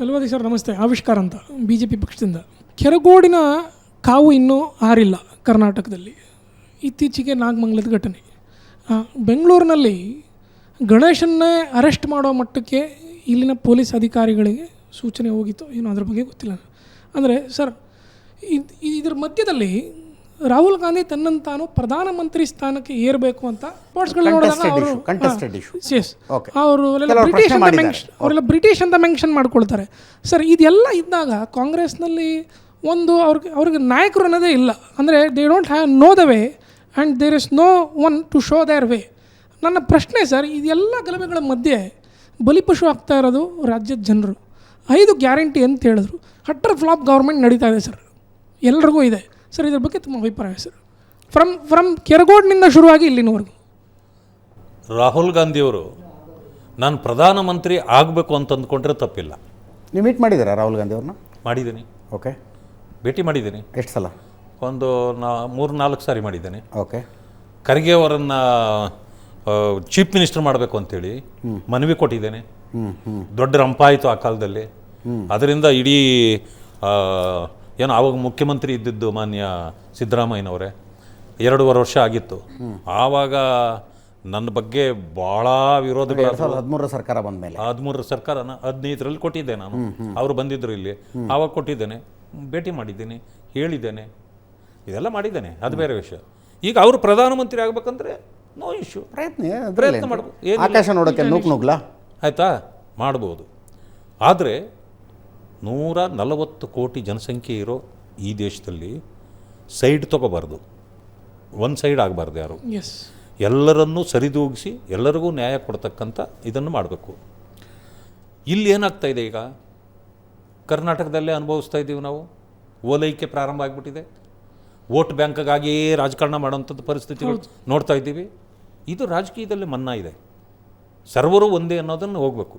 Chaluvadi sir ನಮಸ್ತೆ, ಆವಿಷ್ಕಾರ ಅಂತ ಬಿ ಜೆ ಪಿ ಪಕ್ಷದಿಂದ. ಕೆರಗೋಡಿನ ಕಾವು ಇನ್ನೂ ಹಾರಿಲ್ಲ ಕರ್ನಾಟಕದಲ್ಲಿ. ಇತ್ತೀಚೆಗೆ ನಾಗಮಂಗಲದ ಘಟನೆ. ಬೆಂಗಳೂರಿನಲ್ಲಿ ಗಣೇಶನ್ನೇ ಅರೆಸ್ಟ್ ಮಾಡೋ ಮಟ್ಟಕ್ಕೆ ಇಲ್ಲಿನ ಪೊಲೀಸ್ ಅಧಿಕಾರಿಗಳಿಗೆ ಸೂಚನೆ ಹೋಗಿತ್ತು ಏನು ಅದ್ರ ಬಗ್ಗೆ ಗೊತ್ತಿಲ್ಲ. ಅಂದರೆ ಸರ್, ಇದು, ಇದ್ರ ಮಧ್ಯದಲ್ಲಿ ರಾಹುಲ್ ಗಾಂಧಿ ತನ್ನನ್ನು ತಾನು ಪ್ರಧಾನಮಂತ್ರಿ ಸ್ಥಾನಕ್ಕೆ ಏರಬೇಕು ಅಂತ ಸ್ಪೋರ್ಟ್ಸ್ಗಳು ನೋಡಿದಾಗ Contested ಅವರು ಎಸ್. ಅವರು ಬ್ರಿಟಿಷ್ ಅಂತ. ಮೆನ್ಷನ್ ಅವರೆಲ್ಲ ಬ್ರಿಟಿಷ್ ಅಂತ ಮೆನ್ಷನ್ ಮಾಡ್ಕೊಳ್ತಾರೆ. ಸರ್ ಇದೆಲ್ಲ ಇದ್ದಾಗ ಕಾಂಗ್ರೆಸ್ನಲ್ಲಿ ಒಂದು ಅವ್ರಿಗೆ ಅವ್ರಿಗೆ ನಾಯಕರು ಅನ್ನೋದೇ ಇಲ್ಲ. ಅಂದರೆ they don't have no the way and there is no one to show their way ನನ್ನ ಪ್ರಶ್ನೆ ಸರ್ ಇದೆಲ್ಲ ಗಲಭೆಗಳ ಮಧ್ಯೆ ಬಲಿಪಶು ಆಗ್ತಾ ಇರೋದು ರಾಜ್ಯದ ಜನರು. ಐದು ಗ್ಯಾರಂಟಿ ಅಂತ ಹೇಳಿದ್ರು. ಹಟ್ಟರ್ ಫ್ಲಾಪ್ ಗೌರ್ಮೆಂಟ್ ನಡೀತಾ ಇದೆ ಸರ್ ಎಲ್ರಿಗೂ ಇದೆ. ಸರ್ ಇದ್ರ ಬಗ್ಗೆ ತುಂಬ ಅಭಿಪ್ರಾಯ ಸರ್. ಫ್ರಮ್ ಫ್ರಮ್ ಕೆರಗೋಡ್ನಿಂದ ಶುರುವಾಗಿ ಇಲ್ಲಿನವರೆಗೂ. ರಾಹುಲ್ ಗಾಂಧಿಯವರು ನಾನು ಪ್ರಧಾನಮಂತ್ರಿ ಆಗಬೇಕು ಅಂತ ಅಂದ್ಕೊಂಡ್ರೆ ತಪ್ಪಿಲ್ಲ. ನೀವು ಮೀಟ್ ಮಾಡಿದ್ದೀರಾ ರಾಹುಲ್ ಗಾಂಧಿ ಅವ್ರನ್ನ? ಮಾಡಿದ್ದೀನಿ. ಓಕೆ. ಭೇಟಿ ಮಾಡಿದ್ದೀನಿ. ಎಷ್ಟು ಸಲ? ಒಂದು ನಾ ಮೂರು ನಾಲ್ಕು ಸಾರಿ ಮಾಡಿದ್ದೇನೆ. ಓಕೆ. ಖರ್ಗೆ ಅವರನ್ನು ಚೀಫ್ ಮಿನಿಸ್ಟರ್ ಮಾಡಬೇಕು ಅಂತೇಳಿ ಮನವಿ ಕೊಟ್ಟಿದ್ದೇನೆ. ಹ್ಞೂ ಹ್ಞೂ ದೊಡ್ಡ ರಂಪಾಯಿತು ಆ ಕಾಲದಲ್ಲಿ. ಅದರಿಂದ ಇಡೀ ಏನು ಆವಾಗ ಮುಖ್ಯಮಂತ್ರಿ ಇದ್ದಿದ್ದು ಮಾನ್ಯ ಸಿದ್ದರಾಮಯ್ಯನವರೇ. ಎರಡೂವರೆ ವರ್ಷ ಆಗಿತ್ತು. ಆವಾಗ ನನ್ನ ಬಗ್ಗೆ ಭಾಳ ವಿರೋಧ ಹದಿಮೂರರ ಸರ್ಕಾರ ಬಂದ ಮೇಲೆ. ಹದಿಮೂರರ ಸರ್ಕಾರನ ಹದಿನೈದರಲ್ಲಿ ಕೊಟ್ಟಿದ್ದೆ ನಾನು. ಅವರು ಬಂದಿದ್ದರು ಇಲ್ಲಿ. ಆವಾಗ ಕೊಟ್ಟಿದ್ದೇನೆ. ಭೇಟಿ ಮಾಡಿದ್ದೇನೆ ಹೇಳಿದ್ದೇನೆ. ಇದೆಲ್ಲ ಮಾಡಿದ್ದೇನೆ. ಅದು ಬೇರೆ ವಿಷಯ. ಈಗ ಅವರು ಪ್ರಧಾನಮಂತ್ರಿ ಆಗಬೇಕಂದ್ರೆ ನೋ ಇಶ್ಯೂ ಪ್ರಯತ್ನ ಪ್ರಯತ್ನ ಮಾಡ್ಬೋದು. ಆಕಾಶ ನೋಡೋಕ್ಕೆ ನೂಕ್ ನುಗ್ಲಾ ಆಯಿತಾ? ಮಾಡ್ಬೋದು. ಆದರೆ ನೂರ ನಲವತ್ತು ಕೋಟಿ ಜನಸಂಖ್ಯೆ ಇರೋ ಈ ದೇಶದಲ್ಲಿ ಸೈಡ್ ತಗೋಬಾರ್ದು. ಒಂದು ಸೈಡ್ ಆಗಬಾರ್ದು ಯಾರು. ಎಸ್ ಎಲ್ಲರನ್ನೂ ಸರಿದೂಗಿಸಿ ಎಲ್ಲರಿಗೂ ನ್ಯಾಯ ಕೊಡ್ತಕ್ಕಂಥ ಇದನ್ನು ಮಾಡಬೇಕು. ಇಲ್ಲಿ ಏನಾಗ್ತಾ ಇದೆ ಈಗ? ಕರ್ನಾಟಕದಲ್ಲೇ ಅನುಭವಿಸ್ತಾ ಇದ್ದೀವಿ ನಾವು. ಓಲೈಕೆ ಪ್ರಾರಂಭ ಆಗಿಬಿಟ್ಟಿದೆ. ವೋಟ್ ಬ್ಯಾಂಕ್ಗಾಗಿಯೇ ರಾಜಕಾರಣ ಮಾಡೋಂಥದ್ದು ಪರಿಸ್ಥಿತಿಗಳು ನೋಡ್ತಾ ಇದ್ದೀವಿ. ಇದು ರಾಜಕೀಯದಲ್ಲಿ ಮನ್ನಾ ಇದೆ. ಸರ್ವರು ಒಂದೇ ಅನ್ನೋದನ್ನು ಹೋಗಬೇಕು.